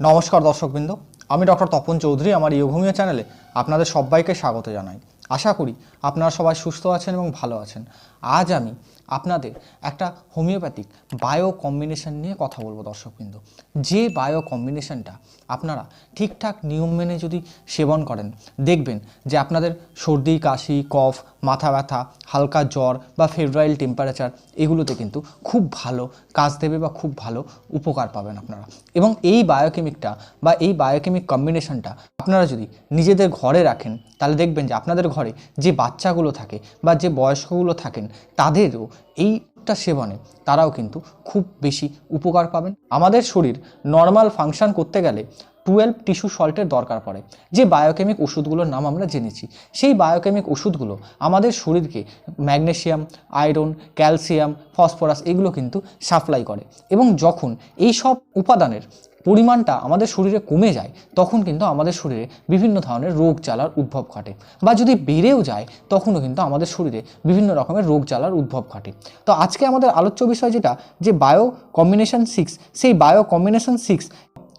নমস্কার দর্শকবৃন্দ, আমি ডক্টর তপন চৌধুরী, আমার ইয়োভূমিয়া চ্যানেলে আপনাদের সবাইকে স্বাগত জানাই। আশা করি আপনারা সবাই সুস্থ আছেন এবং ভালো আছেন। আজ আমি আপনাদের একটা হোমিওপ্যাথিক বায়ো কম্বিনেশন নিয়ে কথা বলব দর্শকবৃন্দ। যে বায়ো কম্বিনেশনটা আপনারা ঠিকঠাক নিয়ম মেনে যদি সেবন করেন, দেখবেন যে আপনাদের সর্দি, কাশি, কফ, মাথা ব্যথা, হালকা জ্বর বা ফেব্রাইল টেম্পারেচার এগুলোতে কিন্তু খুব ভালো কাজ দেবে বা খুব ভালো উপকার পাবেন আপনারা। এবং এই বায়োকেমিকটা বা এই বায়োকেমিক কম্বিনেশনটা আপনারা যদি নিজেদের ঘরে রাখেন, তাহলে দেখবেন যে আপনাদের ঘরে যে বাচ্চাগুলো থাকে বা যে বয়স্কগুলো থাকেন, তাদেরও এইটা সেবনে তারাও কিন্তু খুব বেশি উপকার পাবেন। আমাদের শরীর নর্মাল ফাংশন করতে গেলে টুয়েলভ টিস্যু সল্টের দরকার পড়ে। যে বায়োকেমিক ওষুধগুলোর নাম আমরা জেনেছি। সেই বায়োকেমিক ওষুধগুলো আমাদের শরীরকে ম্যাগনেশিয়াম আয়রন ক্যালসিয়াম ফসফরাস এগুলো কিন্তু সাপ্লাই করে। এবং যখন এই সব উপাদানের পরিমাণটা আমাদের শরীরে কমে যায়, তখন কিন্তু আমাদের শরীরে বিভিন্ন ধরনের রোগ জ্বালার উদ্ভব ঘটে। বা যদি বেড়েও যায়, তখনও কিন্তু আমাদের শরীরে বিভিন্ন রকমের রোগ জ্বালার উদ্ভব ঘটে। তো আজকে আমাদের আলোচ্য বিষয় যেটা, যে বায়ো কম্বিনেশন সিক্স সেই বায়ো কম্বিনেশন সিক্স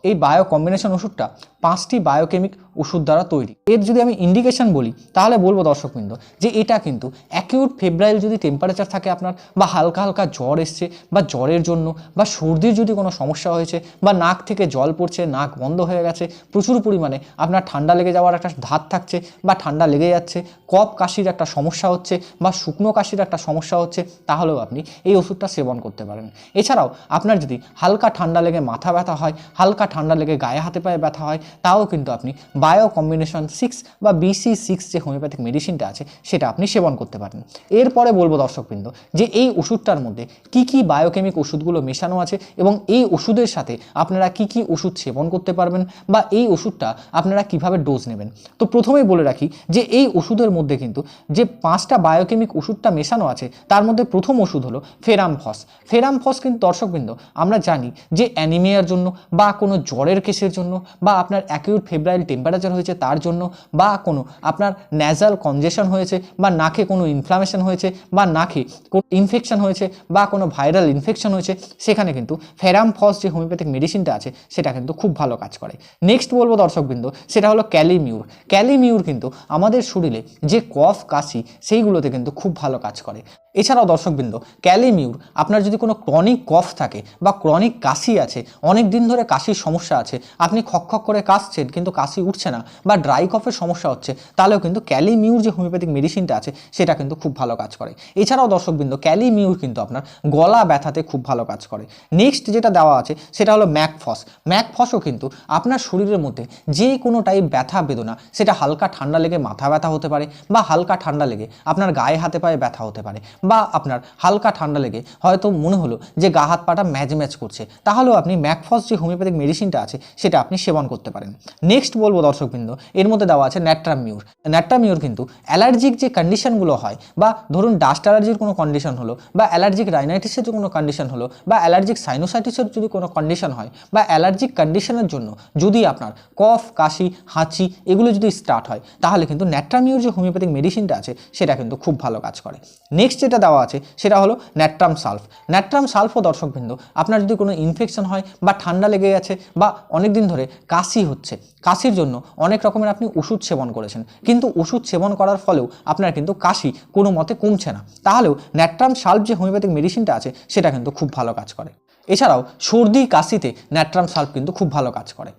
এই বায়ো কম্বিনেশন ওষুধটা পাঁচটি বায়োকেমিক ওষুধ দ্বারা তৈরি। এর যদি আমি ইন্ডিকেশন বলি, তাহলে বলব দর্শকবৃন্দ, যে এটা কিন্তু অ্যাকিউট ফেব্রাইল যদি টেম্পারেচার থাকে আপনার, বা হালকা হালকা জ্বর এসছে, বা জ্বরের জন্য, বা সর্দির যদি কোনো সমস্যা হয়েছে, বা নাক থেকে জল পড়ছে, নাক বন্ধ হয়ে গেছে, প্রচুর পরিমাণে আপনার ঠান্ডা লেগে যাওয়ার একটা ধাত থাকছে, বা ঠান্ডা লেগে যাচ্ছে, কফ কাশির একটা সমস্যা হচ্ছে, বা শুকনো কাশির একটা সমস্যা হচ্ছে, তাহলেও আপনি এই ওষুধটা সেবন করতে পারেন। এছাড়াও আপনার যদি হালকা ঠান্ডা লেগে মাথা ব্যথা হয়, হালকা ঠান্ডা লেগে গায়ে হাতে পায়ে ব্যথা হয়, তাও কিন্তু আপনি বায়ো কম্বিনেশন সিক্স বা বিসি সিক্স যে হোমিওপ্যাথিক মেডিসিনটা আছে, সেটা আপনি সেবন করতে পারেন। এরপরে বলব দর্শকবৃন্দ, যে এই ওষুধটার মধ্যে কি কি বায়োকেমিক ওষুধগুলো মেশানো আছে এবং এই ওষুধের সাথে আপনারা কি কি ওষুধ সেবন করতে পারবেন বা এই ওষুধটা আপনারা কীভাবে ডোজ নেবেন? তো প্রথমেই বলে রাখি যে এই ওষুধের মধ্যে কিন্তু যে পাঁচটা বায়োকেমিক ওষুধটা মেশানো আছে, তার মধ্যে প্রথম ওষুধ হলো ফেরামফস। ফেরামফস কিন্তু দর্শকবৃন্দ, আমরা জানি যে অ্যানিমিয়ার জন্য বা কোনো জ্বরের কেসের জন্য বা আপনার অ্যাকিউট ফেব্রাইল টেম্পারেচার হয়েছে তার জন্য বা কোনো আপনার ন্যাজাল কনজেশন হয়েছে বা নাকে কোনো ইনফ্লামেশন হয়েছে বা নাকে কোনো ইনফেকশন হয়েছে বা কোনো ভাইরাল ইনফেকশন হয়েছে, সেখানে কিন্তু ফেরামফস যে হোমিওপ্যাথিক মেডিসিনটা আছে, সেটা কিন্তু খুব ভালো কাজ করে। নেক্সট বলব দর্শকবৃন্দ, সেটা হলো ক্যালিমিউর ক্যালিমিউর কিন্তু আমাদের শরীরে যে কফ, কাশি, সেইগুলোতে কিন্তু খুব ভালো কাজ করে। এছাড়াও দর্শকবৃন্দ ক্যালিমিউর আপনার যদি কোনো ক্রনিক কফ থাকে বা ক্রনিক কাশি আছে অনেক দিন ধরে কাশির সমস্যা আছে। আপনি খক করে কাশছেন কিন্তু কাশি উঠছে না বা ড্রাই কফের সমস্যা হচ্ছে, তাহলেও কিন্তু ক্যালিমিউর যে হোমিওপ্যাথিক মেডিসিনটা আছে, সেটা কিন্তু খুব ভালো কাজ করে। এছাড়াও দর্শকবৃন্দ ক্যালিমিউর কিন্তু আপনার গলা ব্যথাতে খুব ভালো কাজ করে। নেক্সট যেটা দেওয়া আছে, সেটা হলো ম্যাকফস ম্যাকফসও কিন্তু আপনার শরীরের মধ্যে যে কোনো টাইপ ব্যথা বেদনা, সেটা হালকা ঠান্ডা লেগে মাথা ব্যথা হতে পারে বা হালকা ঠান্ডা লেগে আপনার গায়ে হাতে পায়ে ব্যথা হতে পারে বা আপনার হালকা ঠান্ডা লেগে হয়তো মনে হলো যে গা হাত পাটা ম্যাচ ম্যাচ করছে। তাহলেও আপনি ম্যাকফস যে হোমিওপ্যাথিক মেডিসিনটা আছে, সেটা আপনি সেবন করতে পারেন। নেক্সট বলব দর্শকবৃন্দ, এর মধ্যে দেওয়া আছে ন্যাট্রামিউর ন্যাট্রামিউর কিন্তু অ্যালার্জিক যে কন্ডিশনগুলো হয়, বা ধরুন ডাস্ট অ্যালার্জির কোনো কন্ডিশন হলো, বা অ্যালার্জিক রাইনাইটিসের যে কোনো কন্ডিশন হলো, বা অ্যালার্জিক সাইনোসাইটিসের যদি কোনো কন্ডিশন হয়, বা অ্যালার্জিক কন্ডিশনের জন্য যদি আপনার কফ কাশি, হাঁচি এগুলো যদি স্টার্ট হয়, তাহলে কিন্তু ন্যাট্রামিউর যে হোমিওপ্যাথিক মেডিসিনটা আছে, সেটা কিন্তু খুব ভালো কাজ করে। নেক্সট যেটা দেওয়া আছে, সেটা হলো ন্যাট্রাম সালফ ন্যাট্রাম সালফও দর্শকবৃন্দ, আপনার যদি কোনো ইনফেকশন হয়, বা ঠান্ডা লেগে গেছে বা অনেক দিন ধরে কাশি হচ্ছে। কাশির জন্য অনেক রকমের আপনি ওষুধ সেবন করেছেন। কিন্তু ওষুধ সেবন করার ফলেও আপনার কিন্তু কাশি কোনো মতে কমছে না। তাহলেও ন্যাট্রাম সাল্প যে হোমিওপ্যাথিক মেডিসিনটা আছে, সেটা কিন্তু খুব ভালো কাজ করে। এছাড়াও সর্দি কাশিতে ন্যাট্রাম সাল্প কিন্তু খুব ভালো কাজ করে।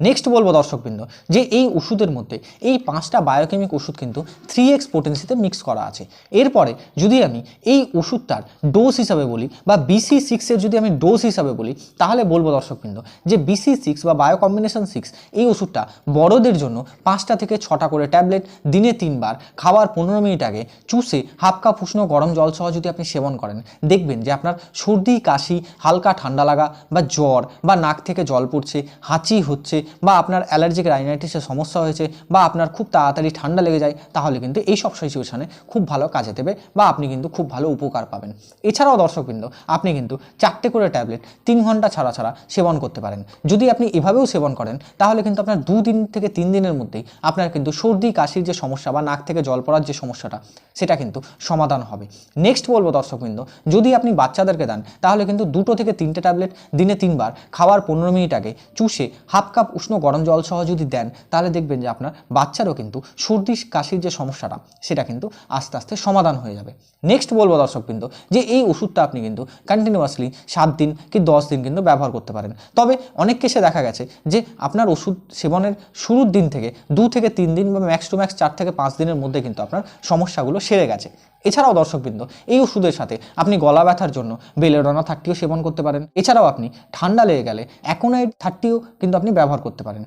নেক্সট বলব দর্শকবৃন্দ, যে এই ওষুধের মধ্যে, এই পাঁচটা বায়োকেমিক ওষুধ কিন্তু থ্রি এক্স পোটেন্সিতে মিক্স করা আছে। এরপরে যদি আমি এই ওষুধটার ডোজ হিসাবে বলি বা বিসি সিক্সের যদি আমি ডোজ হিসাবে বলি, তাহলে বলব দর্শকবৃন্দ, যে বিসি সিক্স বা বায়ো কম্বিনেশন সিক্স এই ওষুধটা বড়দের জন্য পাঁচটা থেকে ছটা করে ট্যাবলেট দিনে তিনবার, খাওয়ার পনেরো মিনিট আগে চুষে হাফ কাপ উষ্ণ গরম জল সহ যদি আপনি সেবন করেন, দেখবেন যে আপনার সর্দি, কাশি, হালকা ঠান্ডা লাগা বা জ্বর বা নাক থেকে জল পড়ছে, হাঁচি হচ্ছে বা আপনার অ্যালার্জিক রাইনাইটিসের সমস্যা হয়েছে বা আপনার খুব তাড়াতাড়ি ঠান্ডা লেগে যায়, তাহলে কিন্তু এই সব সিচুয়েশানে খুব ভালো কাজে দেবে বা আপনি কিন্তু খুব ভালো উপকার পাবেন। এছাড়াও দর্শকবৃন্দ, আপনি কিন্তু চারটে করে ট্যাবলেট তিন ঘণ্টা ছাড়া ছাড়া সেবন করতে পারেন। যদি আপনি এভাবেও সেবন করেন, তাহলে কিন্তু আপনার দুদিন থেকে তিন দিনের মধ্যেই আপনার কিন্তু সর্দি, কাশির যে সমস্যা বা নাক থেকে জল পড়ার যে সমস্যাটা, সেটা কিন্তু সমাধান হবে। নেক্সট বলব দর্শকবৃন্দ, যদি আপনি বাচ্চাদেরকে দেন, তাহলে কিন্তু দুটো থেকে তিনটে ট্যাবলেট দিনে তিনবার, খাওয়ার পনেরো মিনিট আগে, চুষে হাফ কাপ উষ্ণ গরম জল সহ যদি দেন, তাহলে দেখবেন যে আপনার বাচ্চারও কিন্তু সর্দি, কাশির যে সমস্যাটা, সেটা কিন্তু আস্তে আস্তে সমাধান হয়ে যাবে। নেক্সট বলব দর্শকবৃন্দ যে এই ওষুধটা আপনি কিন্তু কন্টিনিউয়াসলি সাত দিন কি দশ দিন কিন্তু ব্যবহার করতে পারেন। তবে অনেক কেসে দেখা গেছে যে আপনার ওষুধ সেবনের শুরুর দিন থেকে দু থেকে তিন দিন বা ম্যাক্স টু ম্যাক্স চার থেকে পাঁচ দিনের মধ্যে কিন্তু আপনার সমস্যাগুলো সেরে গেছে। এছাড়াও দর্শকবৃন্দ এই ওষুধের সাথে আপনি গলা ব্যথার জন্য বেলেডোনা থার্টিও সেবন করতে পারেন। এছাড়াও আপনি ঠান্ডা লেগে গেলে অ্যাকোনাইড থার্টিও কিন্তু আপনি ব্যবহার করতে পারেন।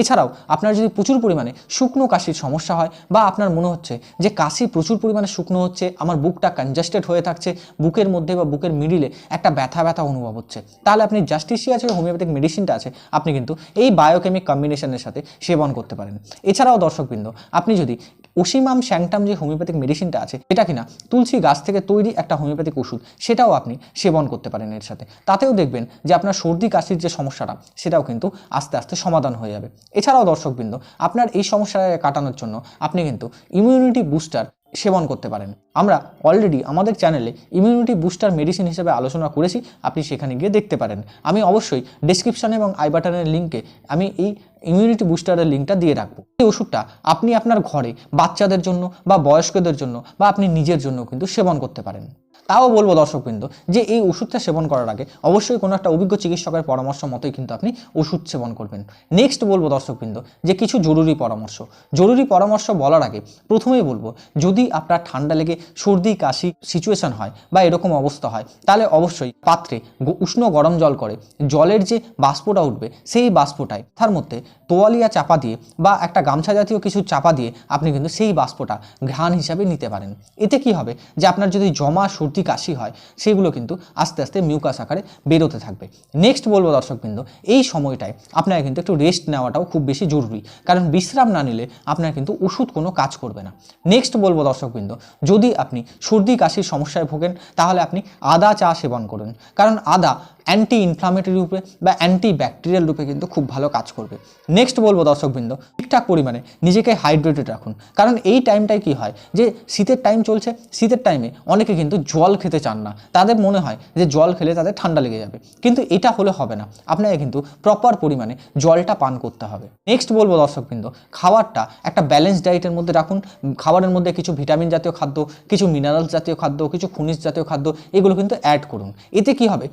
এছাড়াও আপনার যদি প্রচুর পরিমাণে শুকনো কাশির সমস্যা হয় বা আপনার মনে হচ্ছে যে কাশি প্রচুর পরিমাণে শুকনো হচ্ছে, আমার বুকটা কনজাস্টেড হয়ে থাকছে, বুকের মধ্যে বা বুকের মিডিলে একটা ব্যথা ব্যথা অনুভব হচ্ছে, তাহলে আপনি জাস্টিসিয়া আছে হোমিওপ্যাথিক মেডিসিনটা আছে, আপনি কিন্তু এই বায়োকেমিক কম্বিনেশনের সাথে সেবন করতে পারেন। এছাড়াও দর্শকবৃন্দ, আপনি যদি ওসিমাম স্যাংটাম যে হোমিওপ্যাথিক মেডিসিনটা আছে এটা কিনা? তুলসী গাছ থেকে তৈরি একটা হোমিওপ্যাথিক ওষুধ, সেটাও আপনি সেবন করতে পারেন এর সাথে। তাতেও দেখবেন যে আপনার সর্দি কাশির যে সমস্যাটা, সেটাও কিন্তু আস্তে আস্তে সমাধান হয়ে যাবে। এছাড়াও দর্শকবৃন্দ, আপনার এই সমস্যাটাকে কাটানোর জন্য আপনি কিন্তু ইমিউনিটি বুস্টার সেবন করতে পারেন। আমরা অলরেডি আমাদের চ্যানেলে ইমিউনিটি বুস্টার মেডিসিন হিসেবে আলোচনা করেছি, আপনি সেখানে গিয়ে দেখতে পারেন। আমি অবশ্যই ডিসক্রিপশানে এবং আই বাটনের লিঙ্কে আমি এই ইমিউনিটি বুস্টারের লিঙ্কটা দিয়ে রাখব। এই ওষুধটা আপনি আপনার ঘরে বাচ্চাদের জন্য বা বয়স্কদের জন্য বা আপনি নিজের জন্য কিন্তু সেবন করতে পারেন। তাও বলব দর্শকবৃন্দ, যে এই ওষুধটা সেবন করার আগে অবশ্যই কোনো একটা অভিজ্ঞ চিকিৎসকের পরামর্শ মতোই কিন্তু আপনি ওষুধ সেবন করবেন। নেক্সট বলব দর্শকবৃন্দ, যে কিছু জরুরি পরামর্শ। জরুরি পরামর্শ বলার আগে প্রথমেই বলব, যদি আপনার ঠান্ডা লেগে, সর্দি, কাশি সিচুয়েশন হয় বা এরকম অবস্থা হয়, তাহলে অবশ্যই পাত্রে উষ্ণ গরম জল করে জলের যে বাষ্পটা উঠবে, সেই বাষ্পটায়, তার মধ্যে তোয়ালিয়া চাপা দিয়ে বা একটা গামছা জাতীয় কিছু চাপা দিয়ে আপনি কিন্তু সেই বাষ্পটা ঘ্রাণ হিসাবে নিতে পারেন। এতে কি হবে? যে আপনার যদি জমা সর্দি কাশি হয়, সেগুলো কিন্তু আস্তে আস্তে মিউকাস আকারে বেরোতে থাকবে। নেক্সট বলব দর্শকবৃন্দ, এই সময়টায় আপনার কিন্তু একটু রেস্ট নেওয়াটাও খুব বেশি জরুরি। কারণ বিশ্রাম না নিলে আপনার কিন্তু ওষুধ কোনো কাজ করবে না। নেক্সট বলব দর্শকবৃন্দ, যদি আপনি সর্দি কাশির সমস্যায় ভোগেন, তাহলে আপনি আদা চা সেবন করুন। কারণ আদা অ্যান্টি ইনফ্লামেটরি রূপে বা অ্যান্টি ব্যাকটেরিয়াল রূপে কিন্তু খুব ভালো কাজ করবে। নেক্সট বলব দর্শকবৃন্দ, ঠিকঠাক পরিমাণে নিজেকে হাইড্রেটেড রাখুন। কারণ এই টাইমটায় কি হয়? যে শীতের টাইম চলছে, শীতের টাইমে অনেকে কিন্তু জল খেতে চান না। তাদের মনে হয় যে জল খেলে তাদের ঠান্ডা লেগে যাবে। কিন্তু এটা হলে হবে না। আপনাকে কিন্তু প্রপার পরিমাণে জলটা পান করতে হবে। নেক্সট বলব দর্শকবৃন্দ, খাবারটা একটা ব্যালেন্স ডায়েটের মধ্যে রাখুন। খাবারের মধ্যে কিছু ভিটামিন জাতীয় খাদ্য, কিছু মিনারেলস জাতীয় খাদ্য, কিছু খনিজ জাতীয় খাদ্য, এগুলো কিন্তু অ্যাড করুন। এতে কি হবে?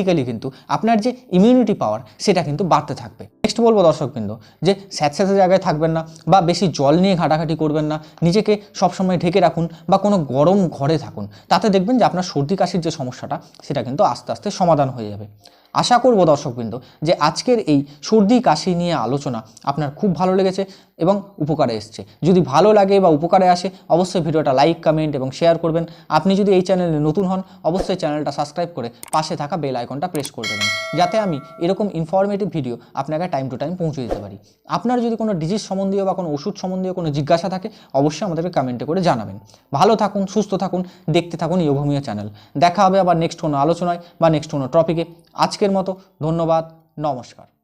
অটোমেটিক্যালি কিন্তু আপনার যে ইমিউনিটি পাওয়ার সেটা কিন্তু বাড়তে থাকবে। নেক্সট বলব দর্শকবৃন্দ যে স্যাঁতস্যাঁতে জায়গায় থাকবেন না বা বেশি জল নিয়ে ঘাটাঘাটি করবেন না, নিজেকে সবসময় ঢেকে রাখুন বা কোনো গরম ঘরে থাকুন। তাতে দেখবেন যে আপনার সর্দি কাশির যে সমস্যাটা সেটা কিন্তু আস্তে আস্তে সমাধান হয়ে যাবে। আশা করব দর্শকবৃন্দ, যে আজকের এই সর্দি কাশি নিয়ে আলোচনা আপনার খুব ভালো লেগেছে এবং উপকারে এসছে। যদি ভালো লাগে বা উপকারে আসে, অবশ্যই ভিডিওটা লাইক, কমেন্ট এবং শেয়ার করবেন। আপনি যদি এই চ্যানেলে নতুন হন, অবশ্যই চ্যানেলটা সাবস্ক্রাইব করে পাশে থাকা বেল আইকনটা প্রেস করে দেবেন, যাতে আমি এরকম ইনফরমেটিভ ভিডিও আপনাকে টাইম টু টাইম পৌঁছে দিতে পারি। আপনার যদি কোনো ডিজিজ সম্বন্ধীয় বা কোনো ওষুধ সম্বন্ধীয় কোনো জিজ্ঞাসা থাকে, অবশ্যই আমাদেরকে কমেন্টে করে জানাবেন। ভালো থাকুন, সুস্থ থাকুন, দেখতে থাকুন ইয়োভূমিয়া চ্যানেল। দেখা হবে আবার নেক্সট কোনো আলোচনায় বা নেক্সট কোনো টপিকে আজকের মতো ধন্যবাদ নমস্কার।